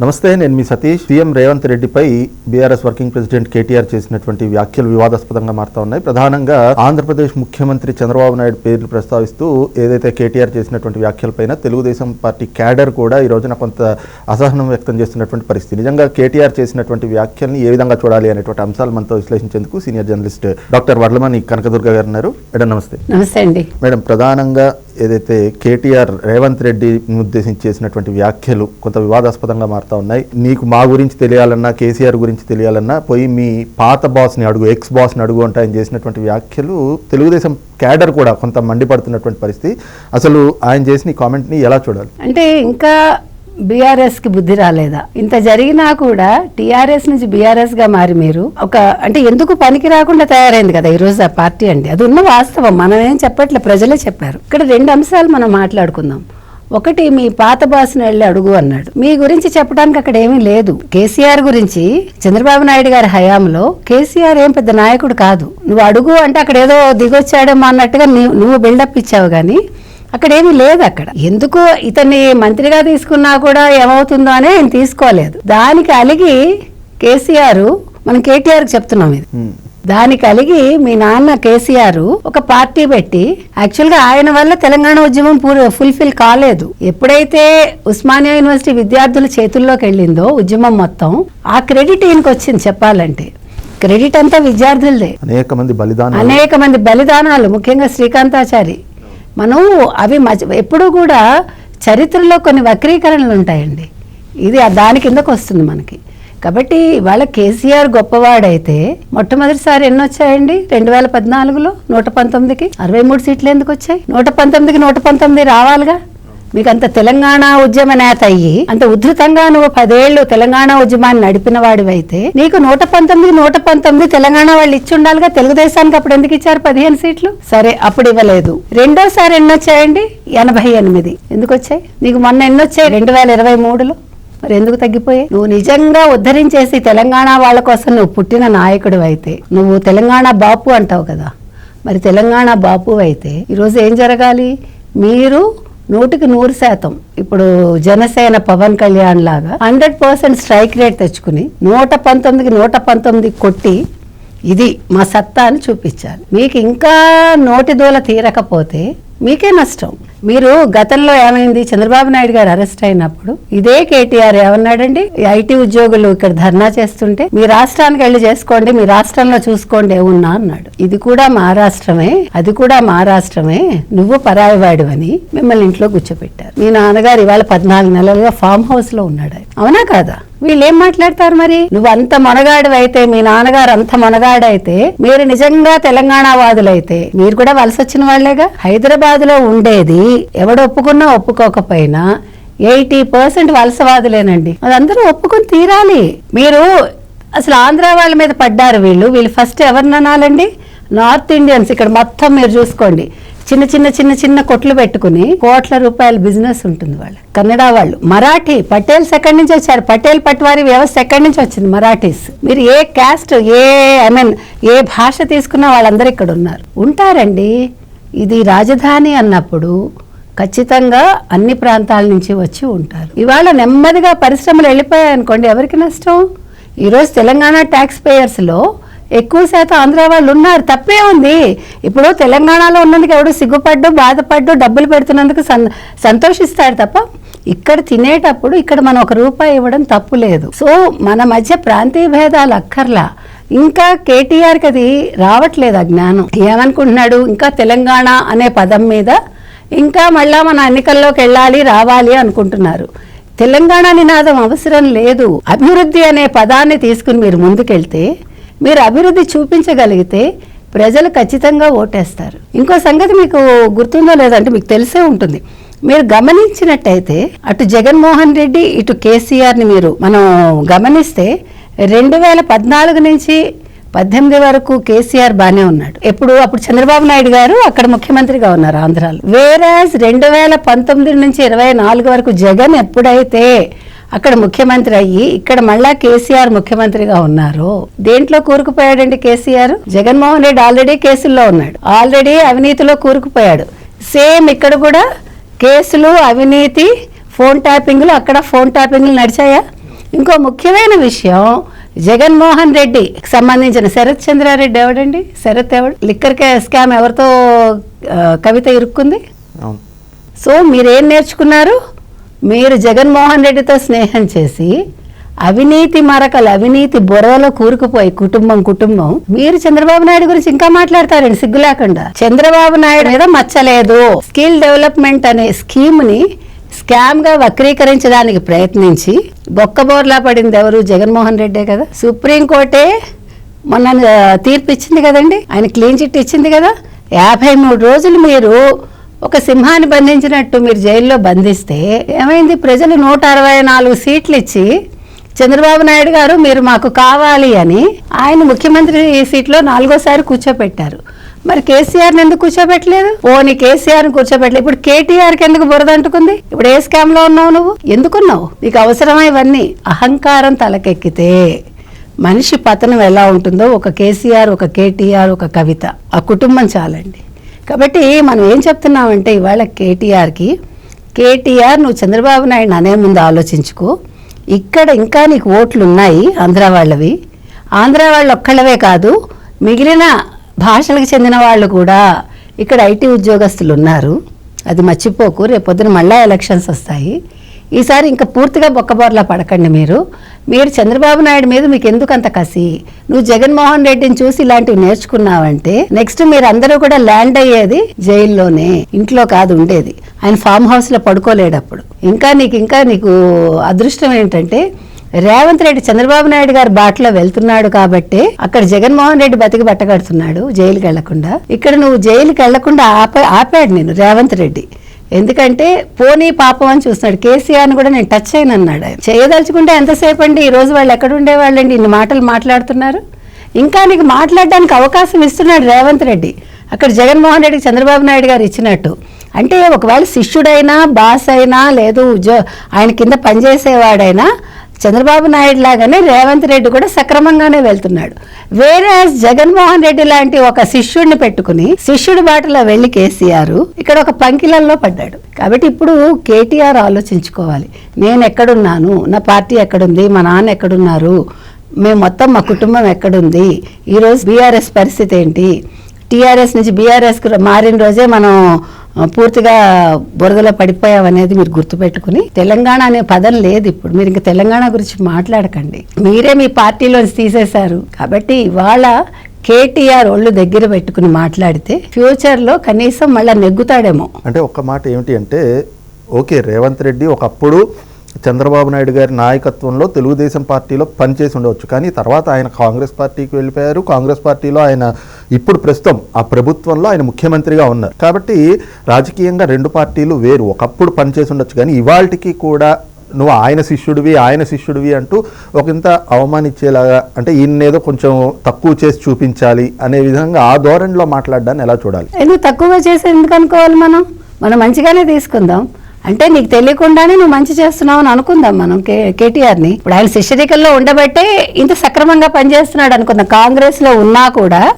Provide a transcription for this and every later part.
నమస్తే నేను మీ సతీష్. సీఎం రేవంత్ రెడ్డిపై బీఆర్ఎస్ వర్కింగ్ ప్రెసిడెంట్ కేటీఆర్ చేసినటువంటి వ్యాఖ్యలు వివాదాస్పదంగా మారుతా ఉన్నాయి. ప్రధానంగా ఆంధ్రప్రదేశ్ ముఖ్యమంత్రి చంద్రబాబు నాయుడు పేర్లు ప్రస్తావిస్తూ ఏదైతే కేటీఆర్ చేసినటువంటి వ్యాఖ్యలపైన తెలుగుదేశం పార్టీ క్యాడర్ కూడా ఈ రోజున కొంత అసహనం వ్యక్తం చేస్తున్నటువంటి పరిస్థితి. నిజంగా కేటీఆర్ చేసినటువంటి వ్యాఖ్యల్ని ఏ విధంగా చూడాలి అనేటువంటి అంశాలు మనతో విశ్లేషించేందుకు senior journalist doctor Vadlamani Kanakadurga గారు ఉన్నారు. మేడం నమస్తే. నమస్తే అండి. మేడం ప్రధానంగా ఏదైతే కేటీఆర్ రేవంత్ రెడ్డి ఉద్దేశించి చేసినటువంటి వ్యాఖ్యలు కొంత వివాదాస్పదంగా మారుతా ఉన్నాయి. నీకు మా గురించి తెలియాలన్నా కేసీఆర్ గురించి తెలియాలన్నా పోయి మీ పాత బాస్ని అడుగు ఎక్స్ బాస్ని అడుగు అంటే ఆయన చేసినటువంటి వ్యాఖ్యలు తెలుగుదేశం క్యాడర్ కూడా కొంత మండిపడుతున్నటువంటి పరిస్థితి. అసలు ఆయన చేసిన ఈ కామెంట్ని ఎలా చూడాలి? అంటే ఇంకా బీఆర్ఎస్కి బుద్ధి రాలేదా? ఇంత జరిగినా కూడా టీఆర్ఎస్ నుంచి బీఆర్ఎస్గా మారి మీరు ఒక అంటే ఎందుకు పనికి రాకుండా తయారైంది కదా ఈరోజు ఆ పార్టీ అండి అది ఉన్న వాస్తవం. మనం ఏం చెప్పట్లే ప్రజలే చెప్పారు. ఇక్కడ రెండు అంశాలు మనం మాట్లాడుకుందాం. ఒకటి మీ పాత బాసును వెళ్ళి అడుగు అన్నాడు. మీ గురించి చెప్పడానికి అక్కడ ఏమీ లేదు. కేసీఆర్ గురించి చంద్రబాబు నాయుడు గారి హయాంలో కేసీఆర్ ఏం పెద్ద నాయకుడు కాదు. నువ్వు అడుగు అంటే అక్కడ ఏదో దిగొచ్చాడేమో అన్నట్టుగా నువ్వు బిల్డప్ ఇచ్చావు కానీ అక్కడ ఏమీ లేదు అక్కడ. ఎందుకు ఇతన్ని మంత్రిగా తీసుకున్నా కూడా ఏమవుతుందో అని ఆయన తీసుకోలేదు. దానికి అలిగి కేసీఆర్ మనం కేటీఆర్ చెప్తున్నాం ఇది. హ్మ్. దానికి అలిగి మీ నాన్న కేసీఆర్ ఒక పార్టీ పెట్టి యాక్చువల్గా ఆయన వల్ల తెలంగాణ ఉద్యమం ఫుల్ఫిల్ కాలేదు. ఎప్పుడైతే ఉస్మానియా యూనివర్సిటీ విద్యార్థుల చేతుల్లోకి వెళ్ళిందో ఉద్యమం మొత్తం ఆ క్రెడిట్ ఈయనకి వచ్చింది చెప్పాలంటే. క్రెడిట్ అంతా విద్యార్థులదే. అనేక మంది బలిదానాలు. అనేక మంది బలిదానాలు ముఖ్యంగా శ్రీకాంతాచారి. మనం అవి మధ్య ఎప్పుడూ కూడా చరిత్రలో కొన్ని వక్రీకరణలు ఉంటాయండి. ఇది దాని కిందకు వస్తుంది మనకి. కాబట్టి వాళ్ళ కేసీఆర్ గొప్పవాడైతే మొట్టమొదటిసారి ఎన్ని వచ్చాయండి? రెండు వేల పద్నాలుగులో నూట పంతొమ్మిదికి అరవై మూడు సీట్లు ఎందుకు వచ్చాయి? నూట పంతొమ్మిదికి నూట పంతొమ్మిది రావాలిగా? మీకు అంత తెలంగాణ ఉద్యమ నేత అయ్యి అంత ఉధృతంగా నువ్వు పదేళ్ళు తెలంగాణ ఉద్యమాన్ని నడిపిన వాడివైతే నీకు నూట పంతొమ్మిది నూట పంతొమ్మిది తెలంగాణ వాళ్ళు ఇచ్చి ఉండాలిగా తెలుగుదేశానికి అప్పుడు ఎందుకు ఇచ్చారు పదిహేను సీట్లు? సరే అప్పుడు ఇవ్వలేదు. రెండోసారి ఎన్ని వచ్చాయండి ఎనభై ఎనిమిది. ఎందుకు వచ్చాయి? నీకు మొన్న ఎన్నొచ్చాయి? రెండు వేల ఇరవై మూడులో. మరి ఎందుకు తగ్గిపోయాయి? నువ్వు నిజంగా ఉద్ధరించేసి తెలంగాణ వాళ్ళ కోసం నువ్వు పుట్టిన నాయకుడు అయితే నువ్వు తెలంగాణ బాపు అంటావు కదా. మరి తెలంగాణ బాపు అయితే ఈరోజు ఏం జరగాలి? మీరు నూటికి నూరు శాతం ఇప్పుడు జనసేన పవన్ కళ్యాణ్ లాగా హండ్రెడ్ పర్సెంట్ స్ట్రైక్ రేట్ తెచ్చుకుని నూట పంతొమ్మిదికి నూట పంతొమ్మిది కొట్టి ఇది మా సత్తా అని చూపించాలి మీకు ఇంకా నోటి దూల తీరకపోతే మీకే నష్టం. మీరు గతంలో ఏమైంది? చంద్రబాబు నాయుడు గారు అరెస్ట్ అయినప్పుడు ఇదే కేటీఆర్ ఏమన్నాడండి? ఐటీ ఉద్యోగులు ఇక్కడ ధర్నా చేస్తుంటే మీ రాష్ట్రానికి వెళ్ళి చేసుకోండి మీ రాష్ట్రంలో చూసుకోండి ఏమున్నా? అన్నాడు. ఇది కూడా మా రాష్ట్రమే అది కూడా మా రాష్ట్రమే నువ్వు పరాయివాడు అని మిమ్మల్ని ఇంట్లో కూర్చోబెట్టారు మీ నాన్నగారు ఇవాళ పద్నాలుగు నెలలుగా ఫామ్ హౌస్లో ఉన్నాడు అవునా కాదా? వీళ్ళు ఏం మాట్లాడతారు మరి? నువ్వు అంత మొనగాడు అయితే మీ నాన్నగారు అంత మొనగాడైతే మీరు నిజంగా తెలంగాణ వాదులైతే మీరు కూడా వలస వచ్చిన వాళ్ళేగా హైదరాబాద్లో ఉండేది ఎవడు ఒప్పుకున్నా ఒప్పుకోకపోయినా ఎయిటీ పర్సెంట్ వలసవాదులేనండి అదందరూ ఒప్పుకొని తీరాలి. మీరు అసలు ఆంధ్ర వాళ్ళ మీద పడ్డారు వీళ్ళు. వీళ్ళు ఫస్ట్ ఎవరిననాలండి? North Indians. ఇక్కడ మొత్తం మీరు చూసుకోండి. చిన్న చిన్న చిన్న చిన్న కొట్లు పెట్టుకుని కోట్ల రూపాయల బిజినెస్ ఉంటుంది వాళ్ళు కన్నడ వాళ్ళు. మరాఠీ పటేల్స్ ఎక్కడి నుంచి వచ్చారు. పటేల్ పట్వారి వ్యవస్థ ఎక్కడి నుంచి వచ్చింది మరాఠీస్. మీరు ఏ క్యాస్ట్ ఏ ఐ మీన్ ఏ భాష తీసుకున్నా వాళ్ళందరూ ఇక్కడ ఉన్నారు. ఉంటారండి. ఇది రాజధాని అన్నప్పుడు ఖచ్చితంగా అన్ని ప్రాంతాల నుంచి వచ్చి ఉంటారు. ఇవాళ నెమ్మదిగా పరిశ్రమలు వెళ్ళిపోయాయి అనుకోండి ఎవరికి నష్టం? ఈరోజు తెలంగాణ ట్యాక్స్ పేయర్స్లో ఎక్కువ శాతం ఆంధ్ర వాళ్ళు ఉన్నారు. తప్పే ఉంది. ఇప్పుడు తెలంగాణలో ఉన్నందుకు ఎవడు సిగ్గుపడ్డు బాధపడ్డు డబ్బులు పెడుతున్నందుకు సంతోషిస్తాడు తప్ప ఇక్కడ తినేటప్పుడు ఇక్కడ మనం ఒక రూపాయి ఇవ్వడం తప్పు లేదు. సో మన మధ్య ప్రాంతీయ భేదాలు అక్కర్లా. ఇంకా కేటీఆర్కి అది రావట్లేదు ఆ జ్ఞానం. ఏమనుకుంటున్నాడు? ఇంకా తెలంగాణ అనే పదం మీద ఇంకా మళ్ళా మన ఎన్నికల్లోకి వెళ్ళాలి రావాలి అనుకుంటున్నారు. తెలంగాణ నినాదం అవసరం లేదు. అభివృద్ధి అనే పదాన్ని తీసుకుని మీరు ముందుకెళ్తే మీరు అభివృద్ధి చూపించగలిగితే ప్రజలు ఖచ్చితంగా ఓటేస్తారు. ఇంకో సంగతి మీకు గుర్తుందో లేదంటే మీకు తెలిసే ఉంటుంది. మీరు గమనించినట్టయితే అటు జగన్మోహన్ రెడ్డి ఇటు కేసీఆర్ని మీరు మనం గమనిస్తే రెండు వేల పద్నాలుగు నుంచి పద్దెనిమిది వరకు కేసీఆర్ బాగానే ఉన్నాడు. ఎప్పుడు? అప్పుడు చంద్రబాబు నాయుడు గారు అక్కడ ముఖ్యమంత్రిగా ఉన్నారు ఆంధ్రాలో. వేరాజ్ రెండు వేల పంతొమ్మిది నుంచి ఇరవై నాలుగు వరకు జగన్ ఎప్పుడైతే అక్కడ ముఖ్యమంత్రి అయ్యి ఇక్కడ మళ్ళా కేసీఆర్ ముఖ్యమంత్రిగా ఉన్నారు. దేంట్లో కూరుకుపోయాడండి కేసీఆర్? జగన్మోహన్ రెడ్డి ఆల్రెడీ కేసుల్లో ఉన్నాడు. ఆల్రెడీ అవినీతిలో కూరుకుపోయాడు. సేమ్ ఇక్కడ కూడా కేసులు అవినీతి ఫోన్ ట్యాపింగ్లు అక్కడ ఫోన్ ట్యాపింగ్లు నడిచాయా? ఇంకో ముఖ్యమైన విషయం జగన్మోహన్ రెడ్డికి సంబంధించిన శరత్ చంద్రారెడ్డి ఎవడండి? శరత్ ఎవడు? లిక్కర్ స్కామ్ ఎవరితో కవిత ఇరుక్కుంది? సో మీరేం నేర్చుకున్నారు? మీరు జగన్మోహన్ రెడ్డితో స్నేహం చేసి అవినీతి మరకలు అవినీతి బురదలో కూరుకుపోయి కుటుంబం కుటుంబం. మీరు చంద్రబాబు నాయుడు గురించి ఇంకా మాట్లాడతారండి సిగ్గు లేకుండా. చంద్రబాబు నాయుడు మీద మచ్చలేదు స్కిల్ డెవలప్మెంట్ అనే స్కీమ్ని స్కామ్గా వక్రీకరించడానికి ప్రయత్నించి బొక్కబోర్లా పడింది ఎవరు? జగన్మోహన్ రెడ్డే కదా. సుప్రీంకోర్టే మొన్న తీర్పు ఇచ్చింది కదండి. ఆయన క్లీన్ చిట్ ఇచ్చింది కదా. యాభై మూడు రోజులు మీరు ఒక సింహాన్ని బంధించినట్టు మీరు జైల్లో బంధిస్తే ఏమైంది? ప్రజలు నూట అరవై నాలుగు సీట్లు ఇచ్చి చంద్రబాబు నాయుడు గారు మీరు మాకు కావాలి అని ఆయన ముఖ్యమంత్రి సీట్లో నాలుగోసారి కూర్చోపెట్టారు. మరి కేసీఆర్ని ఎందుకు కూర్చోబెట్టలేదు పోనీ కేసీఆర్ని కూర్చోబెట్టలేదు ఇప్పుడు కేటీఆర్కి ఎందుకు బురద అంటుకుంది? ఇప్పుడు ఏ స్కామ్లో ఉన్నావు నువ్వు? ఎందుకున్నావు? నీకు అవసరమా ఇవన్నీ? అహంకారం తలకెక్కితే మనిషి పతనం ఎలా ఉంటుందో ఒక కేసీఆర్ ఒక కేటీఆర్ ఒక కవిత. ఆ కుటుంబం చాలండి. కాబట్టి మనం ఏం చెప్తున్నామంటే ఇవాళ కేటీఆర్కి కేటీఆర్ నువ్వు చంద్రబాబు నాయుడు అనే ముందు ఆలోచించుకో. ఇక్కడ ఇంకా నీకు ఓట్లు ఉన్నాయి ఆంధ్ర వాళ్ళవి. ఆంధ్ర వాళ్ళు ఒక్కళ్ళవే కాదు మిగిలిన భాషలకు చెందిన వాళ్ళు కూడా ఇక్కడ ఐటీ ఉద్యోగస్తులు ఉన్నారు. అది మర్చిపోకు రేపొద్దున మళ్ళా ఎలక్షన్స్ వస్తాయి. ఈసారి ఇంకా పూర్తిగా బొక్కబోర్లా పడకండి మీరు. మీరు చంద్రబాబు నాయుడు మీద మీకు ఎందుకు అంత కసి? నువ్వు జగన్మోహన్ రెడ్డిని చూసి ఇలాంటివి నేర్చుకున్నావంటే నెక్స్ట్ మీరు అందరూ కూడా ల్యాండ్ అయ్యేది జైల్లోనే ఇంట్లో కాదు ఉండేది. ఆయన ఫామ్ హౌస్లో ఇంకా నీకు ఇంకా నీకు అదృష్టం ఏంటంటే రేవంత్ రెడ్డి చంద్రబాబు నాయుడు గారి బాటలో వెళ్తున్నాడు కాబట్టి అక్కడ జగన్మోహన్ రెడ్డి బతికి బట్టగడుతున్నాడు జైలుకి వెళ్ళకుండా. ఇక్కడ నువ్వు జైలుకి వెళ్ళకుండా ఆపా ఆపాడు నేను రేవంత్ రెడ్డి. ఎందుకంటే పోనీ పాపం అని చూస్తున్నాడు. కేసీఆర్ని కూడా నేను టచ్ అయిన అన్నాడు ఆయన. చేయదలుచుకుంటే ఎంతసేపు అండి ఈ రోజు వాళ్ళు ఎక్కడ ఉండేవాళ్ళండి? ఇన్ని మాటలు మాట్లాడుతున్నారు. ఇంకా నీకు మాట్లాడడానికి అవకాశం ఇస్తున్నాడు రేవంత్ రెడ్డి. అక్కడ జగన్మోహన్ రెడ్డికి చంద్రబాబు నాయుడు గారు ఇచ్చినట్టు. అంటే ఒకవేళ శిష్యుడైనా బాస్ అయినా లేదు ఉద్యో ఆయన కింద పనిచేసేవాడైనా చంద్రబాబు నాయుడు లాగానే రేవంత్ రెడ్డి కూడా సక్రమంగానే వెళ్తున్నాడు. వేరే జగన్మోహన్ రెడ్డి లాంటి ఒక శిష్యుడిని పెట్టుకుని శిష్యుడి బాటలో వెళ్ళి కేసీఆర్ ఇక్కడ ఒక పంకిలల్లో పడ్డాడు. కాబట్టి ఇప్పుడు కేటీఆర్ ఆలోచించుకోవాలి. నేను ఎక్కడున్నాను? నా పార్టీ ఎక్కడుంది? మా నాన్న ఎక్కడున్నారు? మేము మొత్తం మా కుటుంబం ఎక్కడుంది? ఈరోజు బీఆర్ఎస్ పరిస్థితి ఏంటి? టీఆర్ఎస్ నుంచి బీఆర్ఎస్కి మారిన రోజే మనం పూర్తిగా బురదలో పడిపోయావనేది మీరు గుర్తుపెట్టుకుని. తెలంగాణ అనే పదం లేదు ఇప్పుడు. మీరు ఇంకా తెలంగాణ గురించి మాట్లాడకండి. మీరే మీ పార్టీలోంచి తీసేశారు. కాబట్టి ఇవాళ కేటీఆర్ ఒళ్ళు దగ్గర పెట్టుకుని మాట్లాడితే ఫ్యూచర్లో కనీసం మళ్ళీ నెగ్గుతాడేమో. అంటే ఒక్క మాట ఏమిటి అంటే ఓకే రేవంత్ రెడ్డి ఒకప్పుడు చంద్రబాబు నాయుడు గారి నాయకత్వంలో తెలుగుదేశం పార్టీలో పనిచేసి ఉండవచ్చు. కానీ తర్వాత ఆయన కాంగ్రెస్ పార్టీకి వెళ్ళిపోయారు. కాంగ్రెస్ పార్టీలో ఆయన ఇప్పుడు ప్రస్తుతం ఆ ప్రభుత్వంలో ఆయన ముఖ్యమంత్రిగా ఉన్నారు. కాబట్టి రాజకీయంగా రెండు పార్టీలు వేరు. ఒకప్పుడు పనిచేసి ఉండొచ్చు కానీ ఇవాళకి కూడా నువ్వు ఆయన శిష్యుడివి ఆయన శిష్యుడివి అంటూ ఒకంత అవమానించేలాగా అంటే ఈయన్నేదో కొంచెం తక్కువ చేసి చూపించాలి అనే విధంగా ఆ ధోరణిలో మాట్లాడడాన్ని ఎలా చూడాలి? ఎందుకు తక్కువగా చేసి ఎందుకు అనుకోవాలి మనం? మనం మంచిగానే తీసుకుందాం. అంటే నీకు తెలియకుండానే నువ్వు మంచి చేస్తున్నావు అని అనుకుందాం మనం కే కేటీఆర్ని. ఇప్పుడు ఆయన శిష్యరికల్లో ఉండబట్టే ఇంత సక్రమంగా పనిచేస్తున్నాడు అనుకుందాం. కాంగ్రెస్లో ఉన్నా కూడా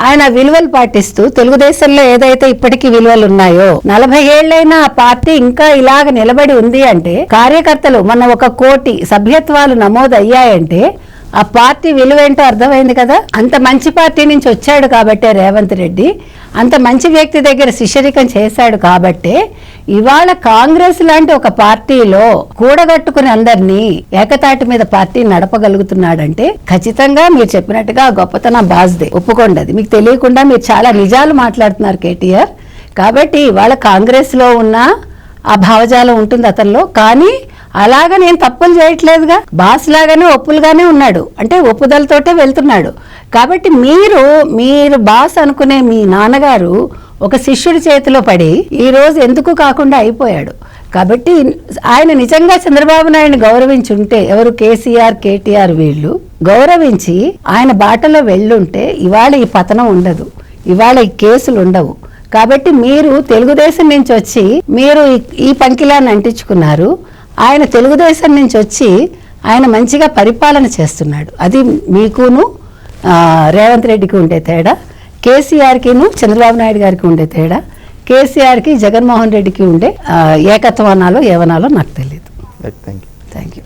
ఆయన విలువలు పాటిస్తూ తెలుగుదేశంలో ఏదైతే ఇప్పటికీ విలువలు ఉన్నాయో నలభై ఏళ్ళైనా ఆ పార్టీ ఇంకా ఇలాగ నిలబడి ఉంది అంటే కార్యకర్తలు మన ఒక కోటి సభ్యత్వాలు నమోదు అయ్యాయంటే ఆ పార్టీ విలువేంటో అర్థమైంది కదా? అంత మంచి పార్టీ నుంచి వచ్చాడు కాబట్టే రేవంత్ రెడ్డి అంత మంచి వ్యక్తి దగ్గర శిష్యరికం చేశాడు కాబట్టే ఇవాళ కాంగ్రెస్ లాంటి ఒక పార్టీలో కూడగట్టుకుని అందరినీ ఏకతాటి మీద పార్టీ నడపగలుగుతున్నాడంటే ఖచ్చితంగా మీరు చెప్పినట్టుగా గొప్పతనం బాజ్దే ఒప్పుకోండి మీకు తెలియకుండా మీరు చాలా నిజాలు మాట్లాడుతున్నారు కేటీఆర్. కాబట్టి ఇవాళ కాంగ్రెస్లో ఉన్న ఆ భావజాలం ఉంటుంది అతనిలో. కానీ అలాగ నేను తప్పులు చేయట్లేదుగా. బాస్ లాగానే ఒప్పులుగానే ఉన్నాడు. అంటే ఒప్పుదలతోటే వెళ్తున్నాడు. కాబట్టి మీరు మీరు బాస్ అనుకునే మీ నాన్నగారు ఒక శిష్యుడి చేతిలో పడి ఈ రోజు ఎందుకు కాకుండా అయిపోయాడు. కాబట్టి ఆయన నిజంగా చంద్రబాబు నాయుడిని గౌరవించి ఉంటే ఎవరు కేసీఆర్ కేటీఆర్ వీళ్ళు గౌరవించి ఆయన బాటలో వెళ్ళుంటే ఇవాళ ఈ పతనం ఉండదు. ఇవాళ ఈ కేసులు ఉండవు. కాబట్టి మీరు తెలుగుదేశం నుంచి వచ్చి మీరు ఈ- పంకిలాన్ని అంటించుకున్నారు. ఆయన తెలుగుదేశం నుంచి వచ్చి ఆయన మంచిగా పరిపాలన చేస్తున్నాడు. అది మీకును రేవంత్ రెడ్డికి ఉండే తేడా. కేసీఆర్కిను చంద్రబాబు నాయుడు గారికి ఉండే తేడా కేసీఆర్కి జగన్మోహన్ రెడ్డికి ఉండే ఆ, ఏకత్వం అనాలో ఏవనాలో నాకు తెలియదు థ్యాంక్ యూ థ్యాంక్ యూ